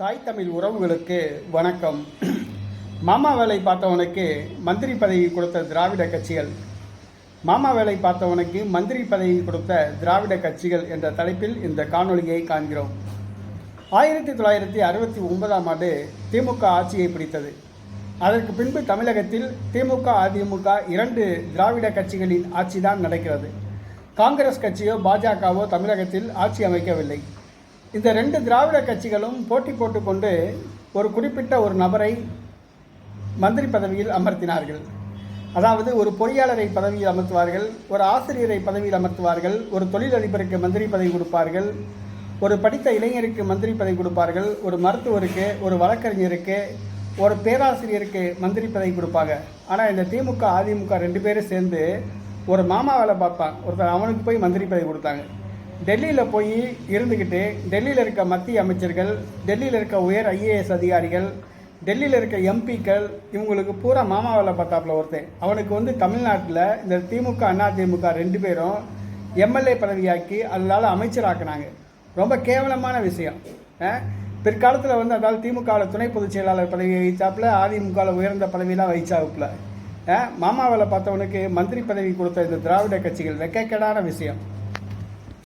தாய் தமிழ் உறவுகளுக்கு வணக்கம். மாமா வேலை பார்த்தவனுக்கு மந்திரி பதவி கொடுத்த திராவிட கட்சிகள். மாமா வேலை பார்த்தவனுக்கு மந்திரி பதவி கொடுத்த திராவிட கட்சிகள் என்ற தலைப்பில் இந்த காணொலியை காண்கிறோம். ஆயிரத்தி தொள்ளாயிரத்தி அறுபத்தி ஒன்பதாம் ஆண்டு திமுக ஆட்சியை பிடித்தது. அதற்கு பின்பு தமிழகத்தில் திமுக அதிமுக இரண்டு திராவிட கட்சிகளின் ஆட்சிதான் நடக்கிறது. காங்கிரஸ் கட்சியோ பாஜகவோ தமிழகத்தில் ஆட்சி அமைக்கவில்லை. இந்த ரெண்டு திராவிட கட்சிகளும் போட்டி போட்டுக்கொண்டு ஒரு குறிப்பிட்ட ஒரு நபரை மந்திரி பதவியில் அமர்த்தினார்கள். அதாவது ஒரு பொறியாளரை பதவியில் அமர்த்துவார்கள் ஒரு ஆசிரியரை பதவியில் அமர்த்துவார்கள் ஒரு தொழிலதிபருக்கு மந்திரி பதவி கொடுப்பார்கள் ஒரு படித்த இளைஞருக்கு மந்திரி பதவி கொடுப்பார்கள் ஒரு மருத்துவருக்கு ஒரு வழக்கறிஞருக்கு ஒரு பேராசிரியருக்கு மந்திரி பதவி கொடுப்பாங்க. ஆனால் இந்த திமுக அதிமுக ரெண்டு பேரும் சேர்ந்து ஒரு மாமா வேலை பார்ப்பான் ஒருத்தர் அவனுக்கு போய் மந்திரி பதவி கொடுத்தாங்க. டெல்லியில் போய் இருந்துக்கிட்டு டெல்லியில் இருக்க மத்திய அமைச்சர்கள் டெல்லியில் இருக்க உயர் ஐஏஎஸ் அதிகாரிகள் டெல்லியில் இருக்க எம்பிக்கள் இவங்களுக்கு பூரா மாமா வேலை பார்த்தாப்புல ஒருத்தன். அவனுக்கு வந்து தமிழ்நாட்டில் இந்த திமுக அண்ணா திமுக ரெண்டு பேரும் எம்எல்ஏ பதவியாக்கி அதனால அமைச்சராக்குனாங்க. ரொம்ப கேவலமான விஷயம். பிற்காலத்தில் வந்து அதாவது திமுகவில் துணை பொதுச் செயலாளர் பதவி வைச்சாப்புல அதிமுகவில் உயர்ந்த பதவியெல்லாம் வகிச்சாப்புல. மாமாவில் பார்த்தவனுக்கு மந்திரி பதவி கொடுத்த இந்த திராவிட கட்சிகள் வெக்கக்கேடான விஷயம்.